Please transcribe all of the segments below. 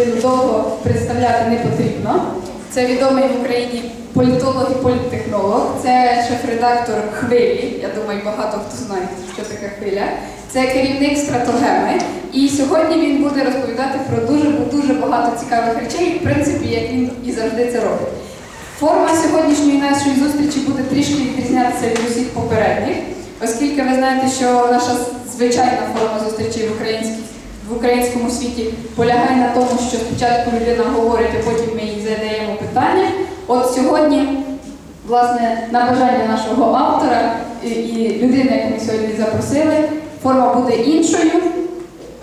людину довго представляти не потрібно. Це відомий в Україні політолог і політтехнолог. Це шеф-редактор хвилі. Я думаю, багато хто знає, що таке хвиля. Це керівник стратогеми. І сьогодні він буде розповідати про дуже дуже багато цікавих речей, в принципі, як він і завжди це робить. Форма сьогоднішньої нашої зустрічі буде трішки відрізнятися від усіх попередніх, оскільки ви знаєте, що наша звичайна форма зустрічей в українській в українському світі полягає на тому, що спочатку людина говорить, а потім ми їй задаємо питання. От сьогодні, власне, на бажання нашого автора і, людини, яку ми сьогодні запросили, форма буде іншою.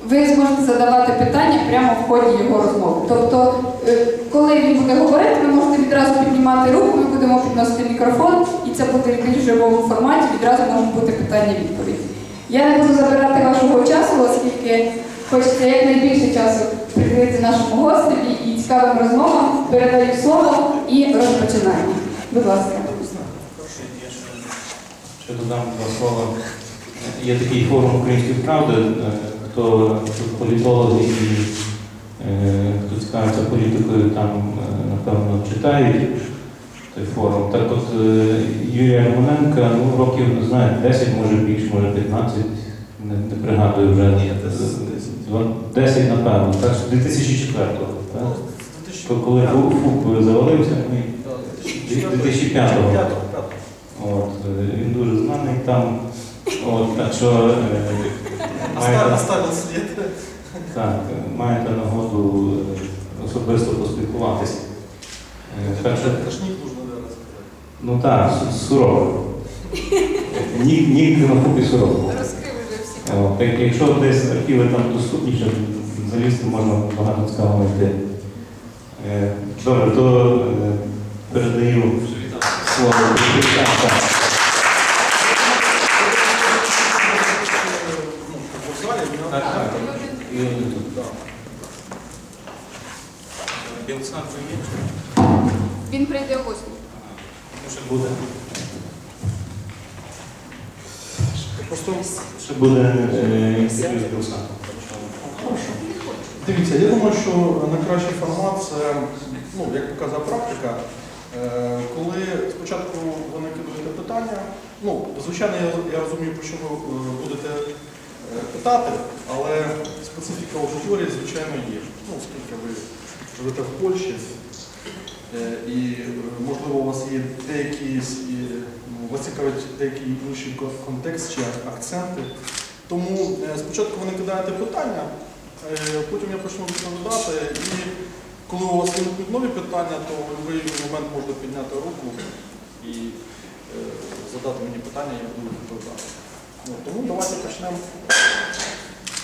Ви зможете задавати питання прямо в ході його розмови. Тобто, е, коли він буде говорити, ви можете відразу піднімати руку, ми будемо підносити мікрофон, і це буде в більш живому форматі, відразу можуть бути питання-відповіді. Я не буду забирати вашого часу, оскільки хочеться якнайбільше часу приділити нашому гостеві і цікавим розмовам. Передаю слово і розпочинаємо. Будь ласка. Ще додам два слова. Є такий форум української правди, е, хто політологи і е, хто цікавиться політикою, там, е, напевно, читають той форум. Так от Юрія Романенка, ну, років, не знаю, 10, може більше, може 15, не, не пригадую вже. Ні, 10, напевно, так, з 2004-го. Так? Коли ФУП ФУП завалився, ми 2005-го. От, е, він дуже знаний там. От, так що е, маєте, так, е, маєте нагоду е, особисто поспілкуватися. Е, Так що, ну так, Су- Суров. Нік, на купі Суров. Так, якщо десь архіви там доступні, щоб залізти, можна багато цікавого знайти. Е, Добре, то е, передаю слово. Так, так. Ну, как в зале, у меня- буде е, інтерв'ю з Білсадом. Дивіться, я думаю, що найкращий формат це, ну, як показує практика, е, коли спочатку ви накидуєте питання, ну, звичайно, я, я розумію, про що ви е, будете питати, але специфіка аудиторії, звичайно, є. Ну, оскільки ви живете в Польщі, і, е, можливо, у вас є деякі, і, ну, вас деякий інший контекст чи акценти. Тому е, спочатку ви накидаєте питання, Е, Потім я почну відповідати, і коли у вас виникнуть нові питання, то в момент можна підняти руку і задати мені питання, я буду відповідати. Ну, тому давайте почнемо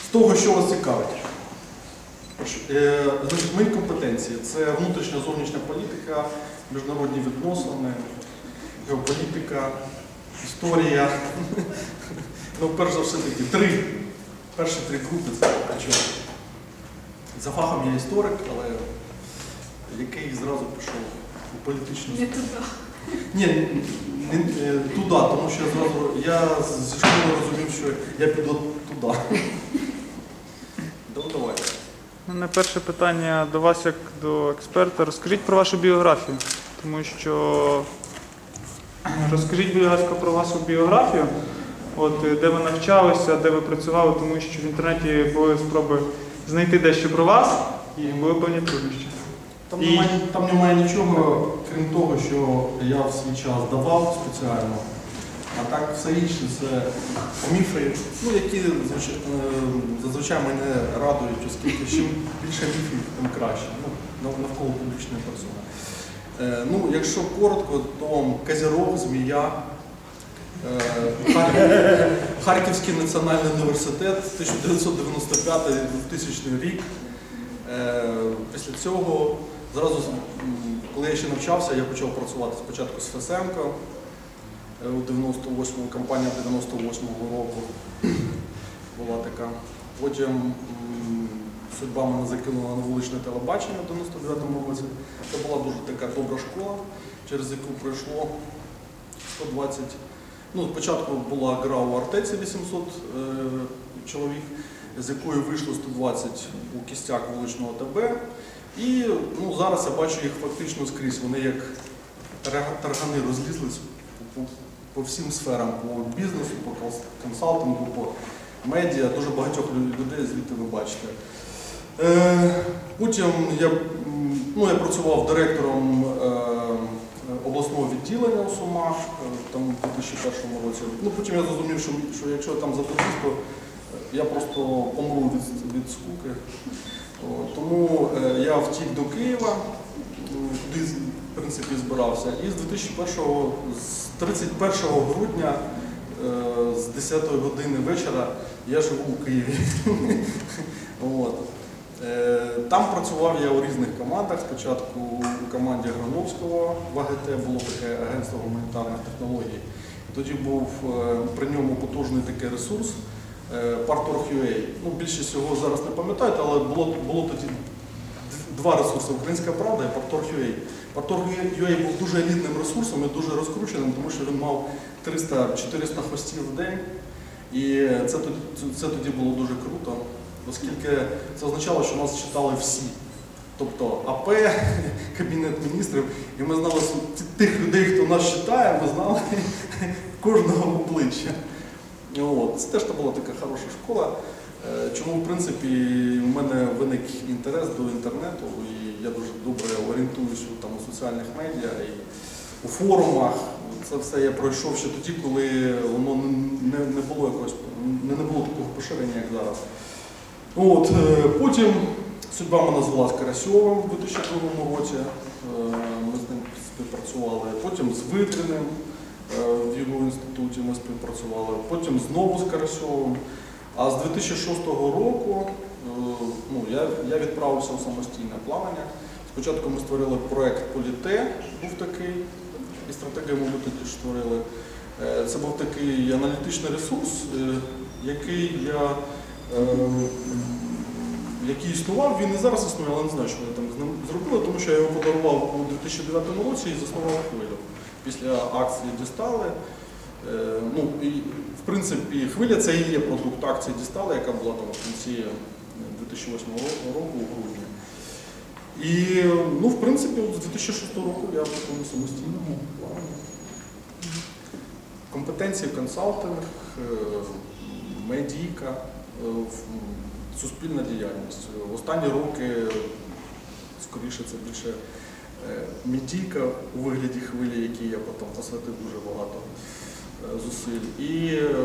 з того, що вас цікавить. Е, Значить, мої компетенції це внутрішня зовнішня політика, міжнародні відносини, геополітика, історія. Ну, перш за все таки, три. Перші три групи це чого. За фахом я історик, але який зразу пішов у політичну Не туди. Ні, не, е, туди, тому що я зразу я зі школи розумів, що я піду туди. Ну, мене перше питання до вас як до експерта. Розкажіть про вашу біографію, тому що розкажіть, будь ласка, про вашу біографію, от, е, де ви навчалися, де ви працювали, тому що в інтернеті були спроби знайти дещо про вас і були певні труднощі. Там, І- немає, там немає нічого, крім того, що я в свій час давав спеціально. А так все інше це міфи, ну, які е, зазвичай мене радують, оскільки чим більше міфів, тим краще. Ну, навколо публічної персони. Е, ну, якщо коротко, то Казіров, Змія, е, Хар- Харківський національний університет 1995-2000 рік. Е, Після цього, зразу, коли я ще навчався, я почав працювати спочатку з Фесенко у 98-му, кампанія 98-го року була така. Потім судьба мене закинула на вуличне телебачення в 99-му році. Це була дуже така добра школа, через яку пройшло 120. Ну, спочатку була гра у Артеці 800 е, чоловік. з якої вийшло 120 у кістяк вуличного ТБ. І ну, зараз я бачу їх фактично скрізь. Вони як таргани розлізлись по, по, всім сферам, по бізнесу, по консалтингу, по медіа. Дуже багатьох людей звідти ви бачите. Е, потім я, ну, я працював директором е, обласного відділення у Сумах е, там, у 2001 році. Ну, потім я зрозумів, що, що якщо я там задержусь, то я просто помру від, від скуки. Тому я втік до Києва, м, куди принципі збирався. І з 2001, з 31 грудня е, з 10 години вечора я живу у Києві. Е, Там працював я у різних командах. Спочатку у команді Грановського в АГТ було таке агентство гуманітарних технологій. Тоді був е, при ньому потужний такий ресурс Partor.ua. Ну, більше всього зараз не пам'ятаєте, але було, було тоді два ресурси Українська Правда і Partor.ua. Partor.ua був дуже елітним ресурсом і дуже розкрученим, тому що він мав 300-400 хостів в день. І це тоді, це- тоді було дуже круто, оскільки це означало, що нас читали всі. Тобто АП, Кабінет міністрів, і ми знали тих людей, хто нас читає, ми знали кожного обличчя. От. Це теж була така хороша школа. Е, Чому, в принципі, у мене виник інтерес до інтернету, і я дуже добре орієнтуюся там, у соціальних медіа і у форумах. Це все я пройшов ще тоді, коли воно не, не було якогось, не, було такого поширення, як зараз. От, е, потім судьба мене звела з Карасьовим у 2002 році. Е, Ми з ним співпрацювали. Потім з Витриним в його інституті ми співпрацювали. Потім знову з Карасьовим. А з 2006 року е, ну, я, я відправився у самостійне плавання. Спочатку ми створили проект Політе, був такий, і стратегію ми тоді створили. Е, Це був такий аналітичний ресурс, е, який я який існував, він і зараз існує, але не знаю, що вони там зробили, тому що я його подарував у 2009 році і заснував хвилю. Після акції дістали. Е, Ну, і, в принципі, хвиля це і є продукт акції дістали, яка була там в кінці е, 2008 року у грудні. І, ну, в принципі, з 2006 року я в такому самостійному плані. Компетенції консалтинг, е, медійка, е, суспільна діяльність. В останні роки, скоріше, це більше е, медійка у вигляді хвилі, якій я потім посвятив дуже багато е, зусиль, і е,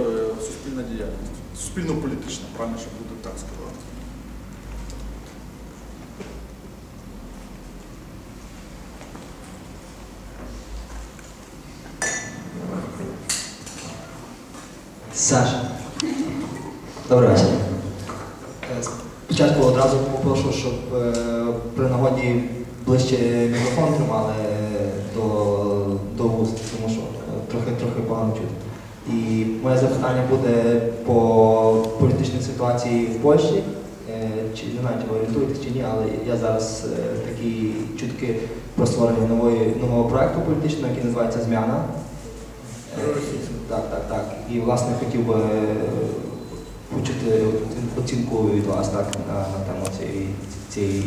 суспільна діяльність. Суспільно-політична, правильніше буде так сказати. Саша. Добрий вечір. Е, Спочатку одразу попрошу, щоб е, при нагоді ближче мікрофон тримали до, до е, трохи трохи погано чути. І моє запитання буде по політичній ситуації в Польщі. Е, Чи не знаю, чи ви орієнтуєтесь чи ні, але я зараз е, такі чутки про створення нової, нового проекту політичного, який називається Змяна. Е, Так, так, так. І власне хотів би почути оцінку від вас так на, на тему цієї цієї.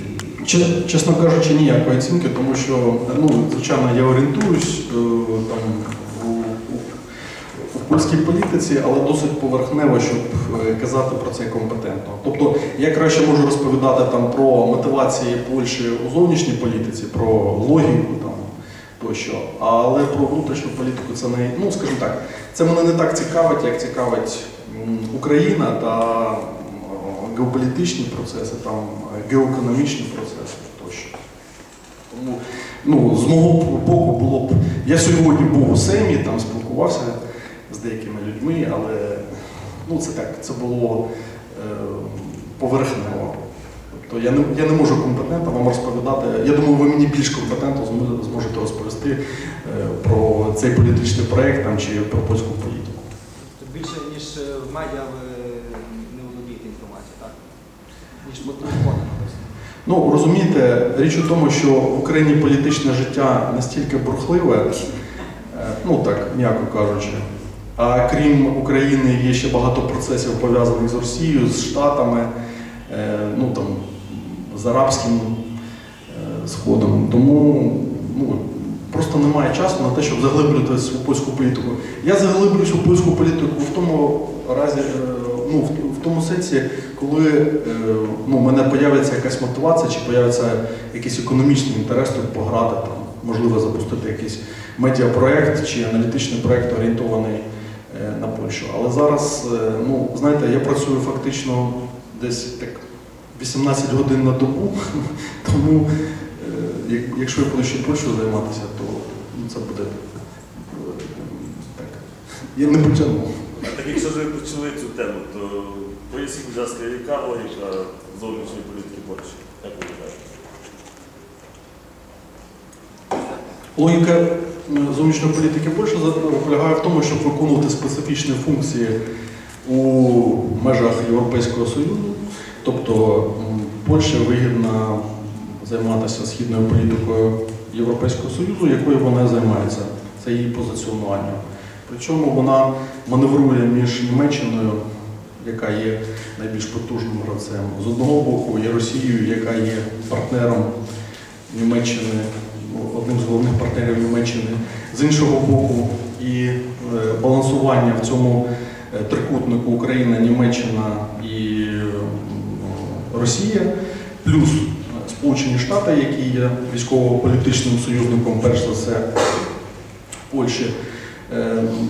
Че- Чесно кажучи, ніякої оцінки, тому що, ну, звичайно, я орієнтуюсь там, польській політиці, але досить поверхнево, щоб е, казати про це компетентно. Тобто я краще можу розповідати там про мотивації Польщі у зовнішній політиці, про логіку там тощо, але про внутрішню політику це не, ну скажімо так, це мене не так цікавить, як цікавить Україна та геополітичні процеси, там геоекономічні процеси тощо. Тому ну, з мого боку було б. Я сьогодні був у Семі, там спілкувався з деякими людьми, але ну, це так, це було е, поверхнево. Тобто я не, я не можу компетентно вам розповідати. Я думаю, ви мені більш компетентно зможете розповісти е, про цей політичний проєкт там, чи про польську політику. Тобто більше ніж в медіа ви не володієте інформацією, так? Ніж по. Ну, розумієте, річ у тому, що в Україні політичне життя настільки бурхливе, е, ну так, м'яко кажучи. А крім України, є ще багато процесів пов'язаних з Росією, з Штатами, е, ну там з арабським е, сходом. Тому ну, просто немає часу на те, щоб заглиблюватися у польську політику. Я заглиблююсь у польську політику в тому разі, е, ну, в, тому сенсі, коли ну, в мене появиться якась мотивація, чи появиться якийсь економічний інтерес тут пограти, там, можливо, запустити якийсь медіапроект чи аналітичний проект орієнтований на Польщу. Але зараз, е, ну, знаєте, я працюю фактично десь так 18 годин на добу, тому е, якщо я буду ще Польщею займатися, то ну, це буде е, так. Я не потягну. Так якщо ж ви почали цю тему, то поясніть, будь ласка, яка логіка зовнішньої політики Польщі? Як ви вважаєте? Логіка зовнішньої політики Польщі полягає в тому, щоб виконувати специфічні функції у межах Європейського Союзу. Тобто Польща вигідна займатися східною політикою Європейського Союзу, якою вона займається. Це її позиціонування. Причому вона маневрує між Німеччиною, яка є найбільш потужним гравцем, з одного боку, і Росією, яка є партнером Німеччини, одним з головних партнерів Німеччини, з іншого боку, і е, балансування в цьому е, трикутнику Україна, Німеччина і е, Росія, плюс Сполучені Штати, які є військово-політичним союзником, перш за все, Польщі.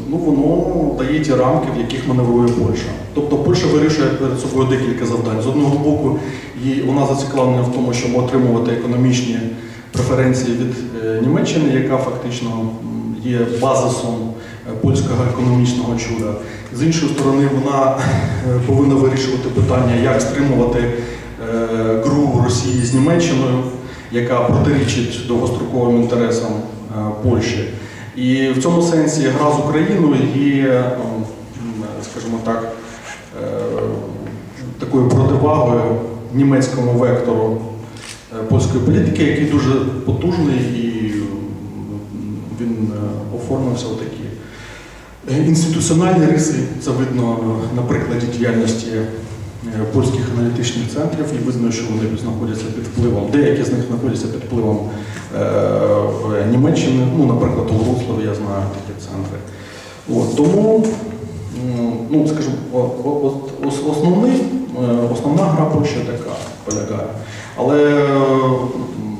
Ну, воно дає ті рамки, в яких маневрує Польща. Тобто Польща вирішує перед собою декілька завдань. З одного боку, вона зациклена в тому, щоб отримувати економічні преференції від е, Німеччини, яка фактично є базисом е, польського економічного чуда. З іншої сторони, вона е, повинна вирішувати питання, як стримувати гру Росії з Німеччиною, яка протирічить довгостроковим інтересам Польщі. І в цьому сенсі гра з Україною є, скажімо так, такою противагою німецькому вектору польської політики, який дуже потужний і він е, оформився такі е, інституціональні риси. Це видно е, на прикладі діяльності е, польських аналітичних центрів, і видно, що вони знаходяться під впливом. Деякі з них знаходяться під впливом е, Німеччини, ну, наприклад, у Вроцлаві я знаю такі центри. От, тому, ну, скажімо, основний, е, основна гра Польщі така полягає. Але м,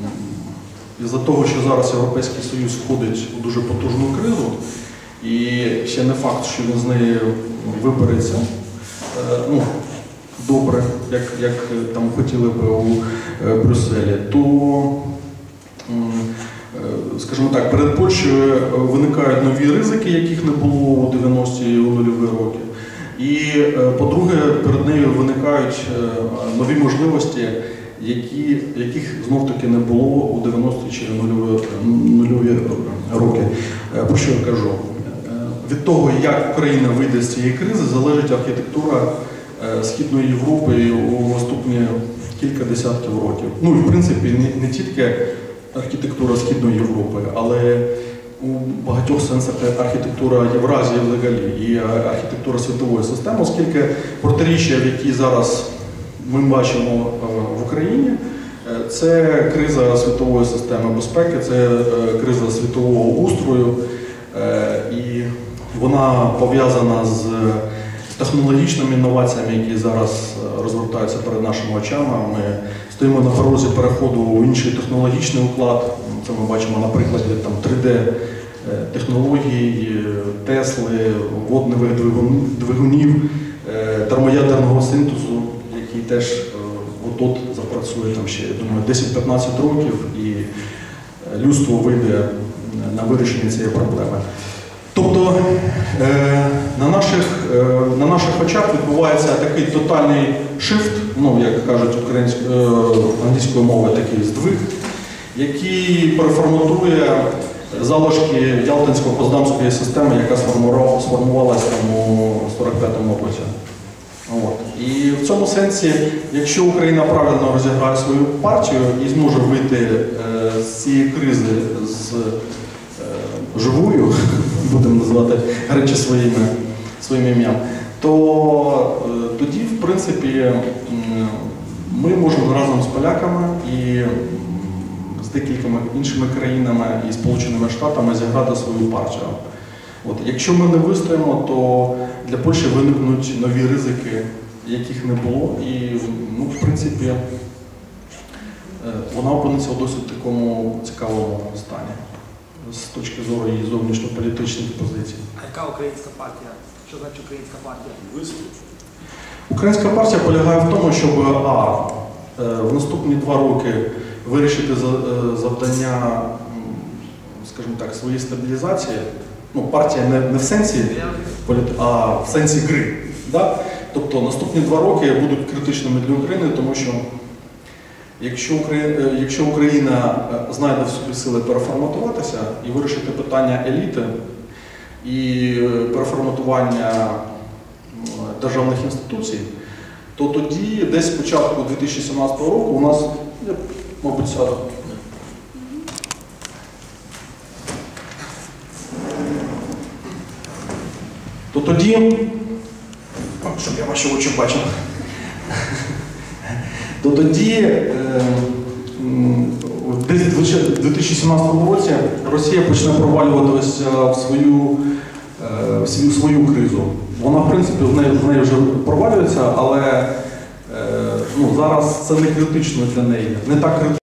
із-за того, що зараз Європейський Союз входить у дуже потужну кризу, і ще не факт, що він з неї вибереться, е, ну, добре, як, як е, там хотіли би у е, Брюсселі, то е, скажімо так, перед Польщею е, виникають нові ризики, яких не було у 90-ті і у нульові роки. І, е, по-друге, перед нею виникають е, нові можливості, які, яких знов-таки не було у 90-ті чи нульові, роки. Е, Про що я кажу? Е, Від того, як Україна вийде з цієї кризи, залежить архітектура е, Східної Європи у наступні кілька десятків років. Ну і в принципі не, не тільки архітектура Східної Європи, але у багатьох сенсах архітектура Євразії взагалі і архітектура світової системи, оскільки протиріччя, в якій зараз ми бачимо Україні, е, це криза світової системи безпеки, це е, криза світового устрою, е, і вона пов'язана з технологічними інноваціями, які зараз розвертаються перед нашими очами. Ми стоїмо на порозі переходу у інший технологічний уклад. Це ми бачимо на прикладі 3D е, технологій, е, Тесли, водних двигун- двигунів, термоядерного синтезу, який теж от-от запрацює там ще, я думаю, 10-15 років, і е, людство вийде на вирішення цієї проблеми. Тобто е, на наших, е, на наших очах відбувається такий тотальний шифт, ну як кажуть англійською мовою, такий здвиг, який переформатує залишки Ялтинсько-Поздамської системи, яка сформувалася у 45-му році. От. І в цьому сенсі, якщо Україна правильно розіграє свою партію і зможе вийти е, з цієї кризи з е, живою, будемо називати речі своїми, своїм ім'ям, то е, тоді, в принципі, ми можемо разом з поляками і з декількома іншими країнами і Сполученими Штатами зіграти свою партію. От, якщо ми не вистоїмо, то для Польщі виникнуть нові ризики, яких не було, і ну, в принципі е, вона опиниться у досить такому цікавому стані з точки зору її зовнішньополітичних позицій. А яка українська партія? Що значить українська партія? Українська партія полягає в тому, щоб а, е, в наступні два роки вирішити за- е, завдання, скажімо так, своєї стабілізації. Ну, партія не, не в сенсі а в сенсі гри. Да? Тобто наступні два роки будуть критичними для України, тому що якщо Україна, якщо Україна е, знайде в собі сили переформатуватися і вирішити питання еліти і е, переформатування державних інституцій, то тоді десь з початку 2017 року у нас, мабуть, то тоді, щоб я ваші очі бачив, то тоді е, в 2017 році Росія почне провалюватися в свою, е, в свою, свою кризу. Вона, в принципі, в неї, в неї вже провалюється, але е, ну, зараз це не критично для неї. Не так критично.